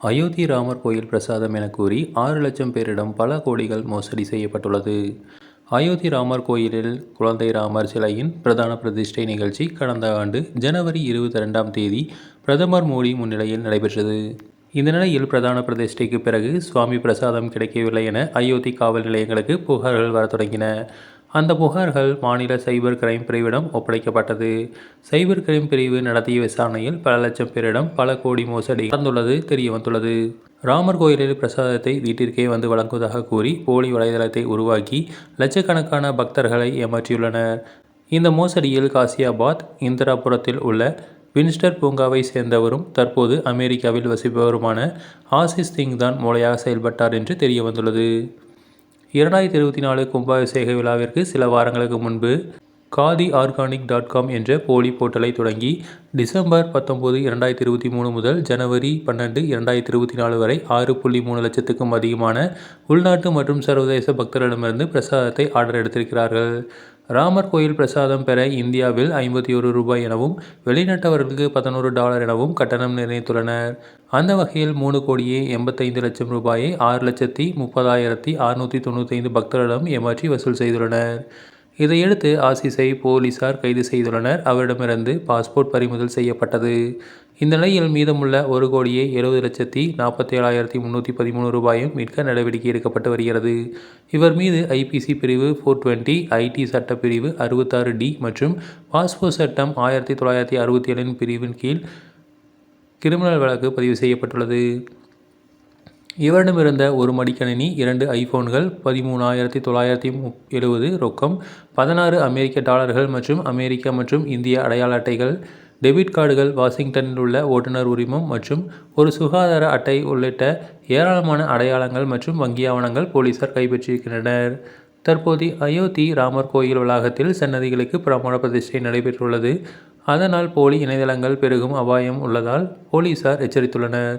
அயோத்தி ராமர் கோயில் பிரசாதம் என கூறி ஆறு லட்சம் பேரிடம் பல கோடிகள் மோசடி செய்யப்பட்டுள்ளது. அயோத்தி ராமர் கோயிலில் குழந்தை ராமர் சிலையின் பிரதான பிரதிஷ்டை நிகழ்ச்சி கடந்த ஆண்டு ஜனவரி இருபத்தி ரெண்டாம் தேதி பிரதமர் மோடி முன்னிலையில் நடைபெற்றது. இந்த நிலையில் பிரதான பிரதிஷ்டைக்கு பிறகு சுவாமி பிரசாதம் கிடைக்கவில்லை என அயோத்தி காவல் நிலையங்களுக்கு புகார்கள் வரத் தொடங்கின. அந்த புகார்கள் மாநில சைபர் கிரைம் பிரிவிடம் ஒப்படைக்கப்பட்டது. சைபர் கிரைம் பிரிவு நடத்திய விசாரணையில் பல லட்சம் பேரிடம் பல கோடி மோசடி நடந்துள்ளது தெரிய வந்துள்ளது ராமர் கோயிலில் பிரசாதத்தை வீட்டிற்கே வந்து வழங்குவதாக கூறி போலி வலைதளத்தை உருவாக்கி லட்சக்கணக்கான பக்தர்களை ஏமாற்றியுள்ளனர். இந்த மோசடியில் காசியாபாத் இந்திராபுரத்தில் உள்ள வின்ஸ்டர் பூங்காவை சேர்ந்தவரும் தற்போது அமெரிக்காவில் வசிப்பவருமான ஆசிஸ் சிங் தான் மூளையாக செயல்பட்டார் என்று தெரிய வந்துள்ளது இரண்டாயிரத்தி இருபத்தி நாலு கும்பாபிஷேக விழாவிற்கு சில வாரங்களுக்கு முன்பு காதி ஆர்கானிக் டாட் காம் என்ற போலி போர்ட்டலை தொடங்கி டிசம்பர் பத்தொம்போது இரண்டாயிரத்தி இருபத்தி மூணு முதல் ஜனவரி பன்னெண்டு இரண்டாயிரத்தி இருபத்தி நாலு வரை ஆறு புள்ளி மூணு லட்சத்துக்கும் அதிகமான உள்நாட்டு மற்றும் சர்வதேச பக்தர்களிடமிருந்து பிரசாதத்தை ஆர்டர் எடுத்திருக்கிறார்கள். ராமர் கோயில் பிரசாதம் பெற இந்தியாவில் ஐம்பத்தி ஒரு ரூபாய் எனவும் வெளிநாட்டவர்களுக்கு பதினோரு டாலர் எனவும் கட்டணம் நிர்ணயித்துள்ளனர். அந்த வகையில் மூணு கோடியே எண்பத்தைந்து லட்சம் ரூபாயை ஆறு லட்சத்தி முப்பதாயிரத்தி அறுநூற்றி தொண்ணூத்தைந்து பக்தர்களிடம் ஏமாற்றி வசூல் செய்துள்ளனர். இதையடுத்து ஆசிஸை போலீசார் கைது செய்துள்ளனர். அவரிடமிருந்து பாஸ்போர்ட் பறிமுதல் செய்யப்பட்டது. இந்த நிலையில் மீதமுள்ள ஒரு கோடியே எழுபது லட்சத்தி நாற்பத்தி ஏழாயிரத்தி முந்நூற்றி பதிமூணு ரூபாயும் மீட்க நடவடிக்கை எடுக்கப்பட்டு வருகிறது. இவர் மீது ஐபிசி பிரிவு ஃபோர் டுவெண்ட்டி ஐடி சட்ட பிரிவு அறுபத்தாறு டி மற்றும் பாஸ்போர்ட் சட்டம் ஆயிரத்தி தொள்ளாயிரத்தி அறுபத்தி ஏழின் பிரிவின் கீழ் கிரிமினல் வழக்கு பதிவு செய்யப்பட்டுள்ளது. இவரிடமிருந்த ஒரு மடிக்கணினி இரண்டு ஐபோன்கள் பதிமூணாயிரத்தி தொள்ளாயிரத்தி முப் எழுபது ரொக்கம் பதினாறு அமெரிக்க டாலர்கள் மற்றும் அமெரிக்க மற்றும் இந்திய அடையாள அட்டைகள் டெபிட் கார்டுகள் வாஷிங்டனில் உள்ள ஓட்டுநர் உரிமம் மற்றும் ஒரு சுகாதார அட்டை உள்ளிட்ட ஏராளமான அடையாளங்கள் மற்றும் வங்கி ஆவணங்கள் போலீசார் கைப்பற்றியிருக்கின்றனர். தற்போது அயோத்தி ராமர் கோயில் வளாகத்தில் சன்னதிகளுக்கு பிரமாண பிரதிஷ்டை நடைபெற்றுள்ளது. அதனால் போலி இணையதளங்கள் பெருகும் அபாயம் உள்ளதால் போலீசார் எச்சரித்துள்ளனர்.